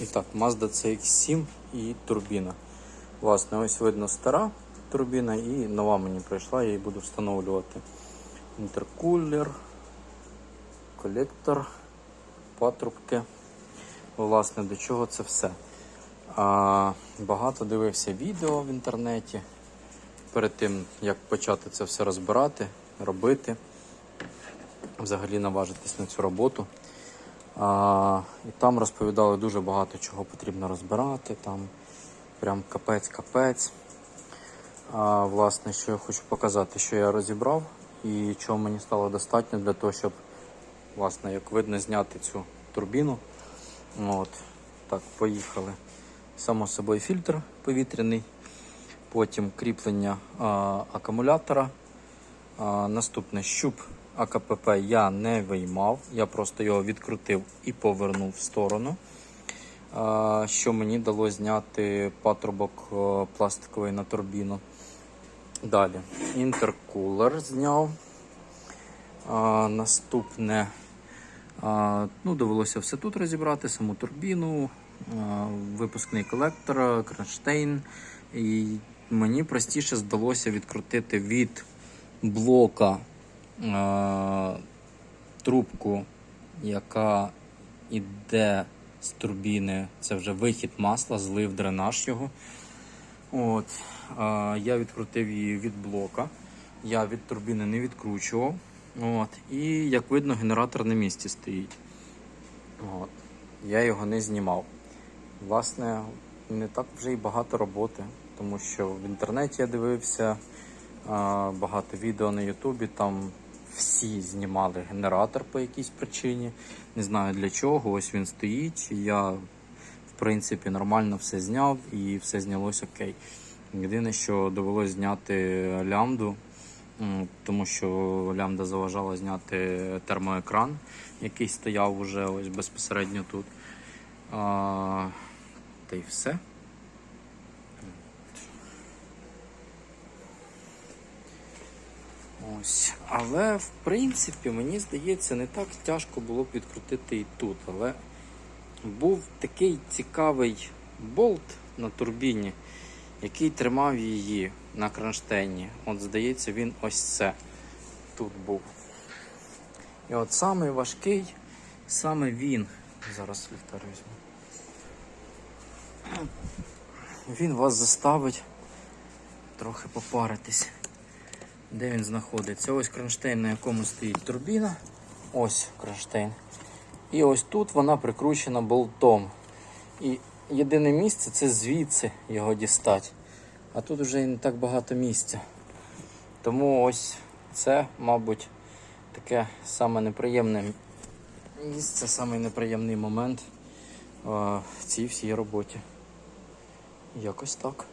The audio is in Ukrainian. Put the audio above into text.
І так, Mazda CX7 і турбіна. Власне, ось видно стара турбіна і нова мені прийшла, я її буду встановлювати. Інтеркулер, колектор, патрубки. Власне, до чого це все. А, багато дивився відео в інтернеті перед тим, як почати це все розбирати, робити, взагалі наважитись на цю роботу. І там розповідали дуже багато чого потрібно розбирати. Там прям капець-капець. Власне, що я хочу показати, що я розібрав і чого мені стало достатньо для того, щоб, власне, як видно, зняти цю турбіну. От. Так, поїхали. Само собою фільтр повітряний, потім кріплення а, акумулятора. А, наступне щуп АКПП я не виймав, я просто його відкрутив і повернув в сторону. Що мені дало зняти патрубок пластиковий на турбіну. Далі інтеркулер зняв. Наступне ну, довелося все тут розібрати, саму турбіну, випускний колектор, кронштейн. І мені простіше здалося відкрутити від блока трубку, яка йде з турбіни. Це вже вихід масла, злив дренаж його. От, а, я відкрутив її від блока. Я від турбіни не відкручував. От, і як видно, генератор на місці стоїть. От, я його не знімав. Власне, не так вже й багато роботи, тому що в інтернеті я дивився багато відео на Ютубі. Там всі знімали генератор по якійсь причині. Не знаю для чого. Ось він стоїть. Я, в принципі, нормально все зняв і все знялось окей. Єдине, що довелося зняти лямбду, м, тому що лямбда заважала зняти термоекран, який стояв уже ось безпосередньо тут. А, та й все. Ось. Але в принципі, мені здається, не так тяжко було б відкрутити і тут. Але був такий цікавий болт на турбіні, який тримав її на кронштейні. От, здається, він ось це тут був. І от самий важкий, саме він. Зараз ліхтар візьму. Він вас заставить трохи попаритись. Де він знаходиться? Ось кронштейн, на якому стоїть турбіна. Ось кронштейн. І ось тут вона прикручена болтом. І єдине місце це звідси його дістати. А тут вже не так багато місця. Тому ось це, мабуть, таке саме неприємне місце, самий неприємний момент в цій всій роботі. Якось так.